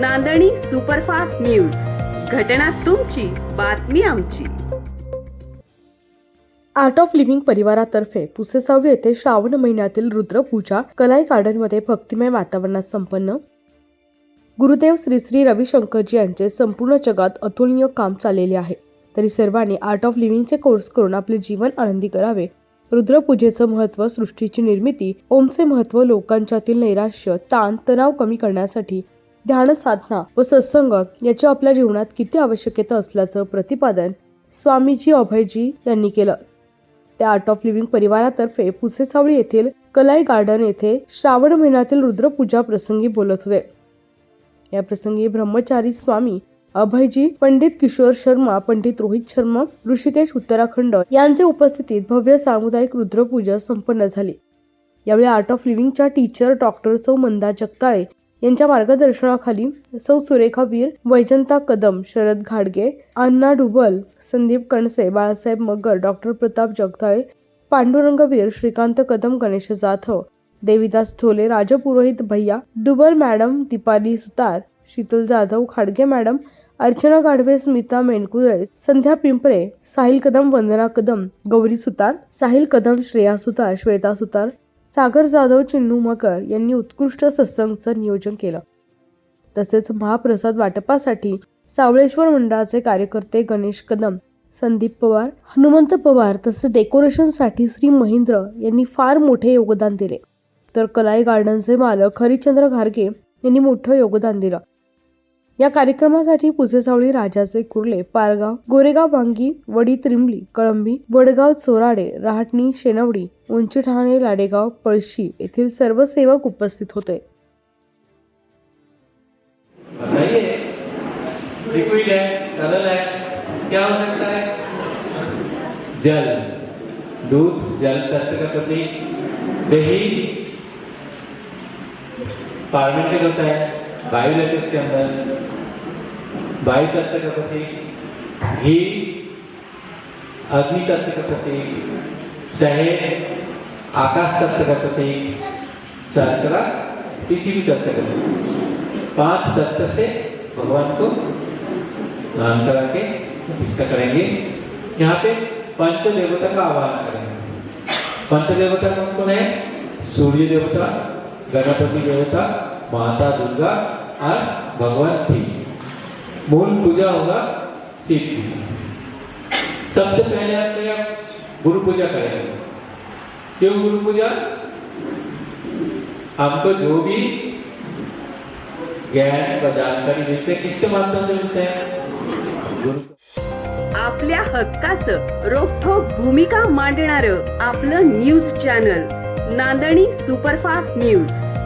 नांदणी superfast news. घटना तुमची बातमी आमची. आर्ट ऑफ लिव्हिंग परिवारातर्फे पुसेसावळी येथे श्रावण महिन्यातील रुद्रपूजा कलाई गार्डनमध्ये भक्तिमय वातावरणात संपन्न. गुरुदेव श्री श्री रविशंकरजी यांचे संपूर्ण जगात अतुलनीय काम चाललेले आहे. तरी सर्वांनी आर्ट ऑफ लिव्हिंगचे कोर्स करून आपले जीवन आनंदी करावे. रुद्रपूजेचं महत्त्व सृष्टीची निर्मिती ओमचे महत्त्व लोकांच्यातील नैराश्य ताण तणाव कमी करण्यासाठी ध्यान साधना व सत्संग याची आपल्या जीवनात किती आवश्यकता असल्याचं प्रतिपादन स्वामीजी अभयजी यांनी केलं. त्या आर्ट ऑफ लिव्हिंग परिवारातर्फे पुसेसावळी येथील कलाई गार्डन येथे श्रावण महिन्यातील रुद्रपूजा प्रसंगी बोलत होते. या प्रसंगी ब्रह्मचारी स्वामी अभयजी पंडित किशोर शर्मा पंडित रोहित शर्मा ऋषिकेश उत्तराखंड यांचे उपस्थितीत भव्य सामुदायिक रुद्रपूजा संपन्न झाली. यावेळी आर्ट ऑफ लिव्हिंगच्या टीचर डॉक्टर सौ मंदा जगताळे यांच्या मार्गदर्शनाखाली सौ सुरेखा वीर वैजंता कदम शरद घाडगे Anna Dubal Sandeep Kanse Balasaheb Magar doctor Pratap Jagtale Pandurangveer Shrikant Kadam Ganesh Jadhav Devidas Thole Rajpurohit Bhaiya Dubal madam Deepali Sutar Sheetal Jadhav Khadge madam Archana Gadhave Smita Menkule Sandhya Pimpre Sahil Kadam Vandana Kadam Gauri Sutar Sahil Kadam Shreya Sutar Shweta Sutar Sagar Jadhav Chinnu Makar यांनी उत्कृष्ट सत्संगचं नियोजन केलं. तसेच महाप्रसाद वाटपासाठी सावळेश्वर मंडळाचे कार्यकर्ते गणेश कदम संदीप पवार हनुमंत पवार तसेच डेकोरेशनसाठी श्री महेंद्र यांनी फार मोठे योगदान दिले. तर कलाई गार्डनचे मालक हरिचंद्र घारगे यांनी मोठं योगदान दिलं. या कार्यक्रमासाठी पुसेसावळी राजाचे कुर्ले पारगाव गोरेगाव वांगी वडी त्रिंबली कळंबी वडगाव चोराडे रहाटणी शेनवडी उंची ठाणे लाडेगाव पळशी येथील सर्व सेवक उपस्थित होते. हो जल. दूध जल तत्व का प्रतीक दही. पार्मेंटेड होता है? रहते उसके अंदर। वायु तत्व का प्रतीक, घी, अग्नि तत्व का प्रतीक शहद आकाश तत्व का प्रतीक, शर्करा, पृथ्वी तत्व का प्रतीक। पाँच तत्व से भगवान को स्नान करा के इसका करेंगे। यहाँ पे पंच देवता का आह्वान करेंगे। पंच देवता कौन कौन है? सूर्य देवता, गणपति देवता, माता दुर्गा और भगवान शिव मूल पूजा होगा शिव की सबसे पहले आपने आप गुरु पूजा करेंगे। क्यों गुरु पूजा? आपको जो भी ज्ञान व जानकारी मिलते किसके माध्यम से मिलते हैं? गुरु आपल्या हक्काचं रोखोक भूमिका मांडणारं आपलं news channel Nandani superfast news.